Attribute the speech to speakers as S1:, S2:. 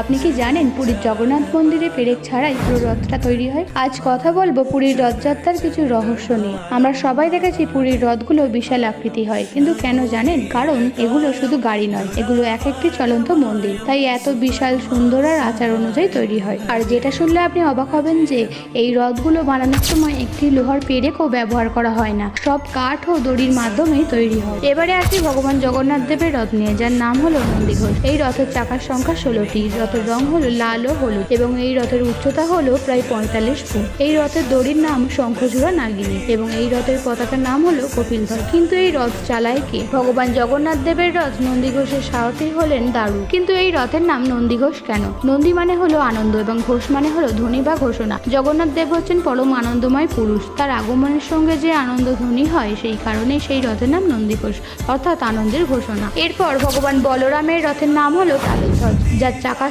S1: আপনি কি জানেন পুরীর জগন্নাথ মন্দিরে পেরেক ছাড়াই পুরো রথটা তৈরি হয়? আজ কথা বলব পুরীর রথযাত্রার কিছু রহস্য নিয়ে। আমরা সবাই দেখেছি পুরীর রথগুলো বিশাল আকৃতি হয়। কিন্তু কেন জানেন? কারণ এগুলো শুধু গাড়ি নয়, এগুলো এক একটি চলন্ত মন্দির। তাই এত বিশাল সুন্দর আর আচার অনুযায়ী তৈরি হয়। আর যেটা শুনলে আপনি অবাক হবেন যে, এই রথগুলো বানানোর সময় একটি লোহার পেরেকও ব্যবহার করা হয় না। সব কাঠ ও দড়ির মাধ্যমেই তৈরি হয়। এবারে আসি ভগবান জগন্নাথ দেবের রথ নিয়ে, যার নাম হলো নন্দীঘোষ। এই রথের চাকার সংখ্যা ষোলোটি। রথের রং হলো লাল ও হলুদ এবং এই রথের উচ্চতা হলো প্রায় পঁয়তাল্লিশ ফুট। এই রথের দড়ির নাম শঙ্খচূড়া নাগিনী এবং এই রথের পতাকার নাম হলো কপিলধর। কিন্তু এই রথ চালায় কে? ভগবান জগন্নাথ দেবের রথ নন্দীঘোষের সারথি হলেন দারু। কিন্তু এই রথের নাম নন্দীঘোষ কেন? নন্দী মানে হলো আনন্দ এবং ঘোষ মানে হলো ধ্বনি বা ঘোষণা। জগন্নাথ দেব হচ্ছেন পরম আনন্দময় পুরুষ। তার আগমনের সঙ্গে যে আনন্দ ধ্বনি হয়, সেই কারণে সেই রথের নাম নন্দীঘোষ অর্থাৎ আনন্দের ঘোষণা। এরপর ভগবান বলরামের রথের নাম হলো তালধ্বজ যার চাকা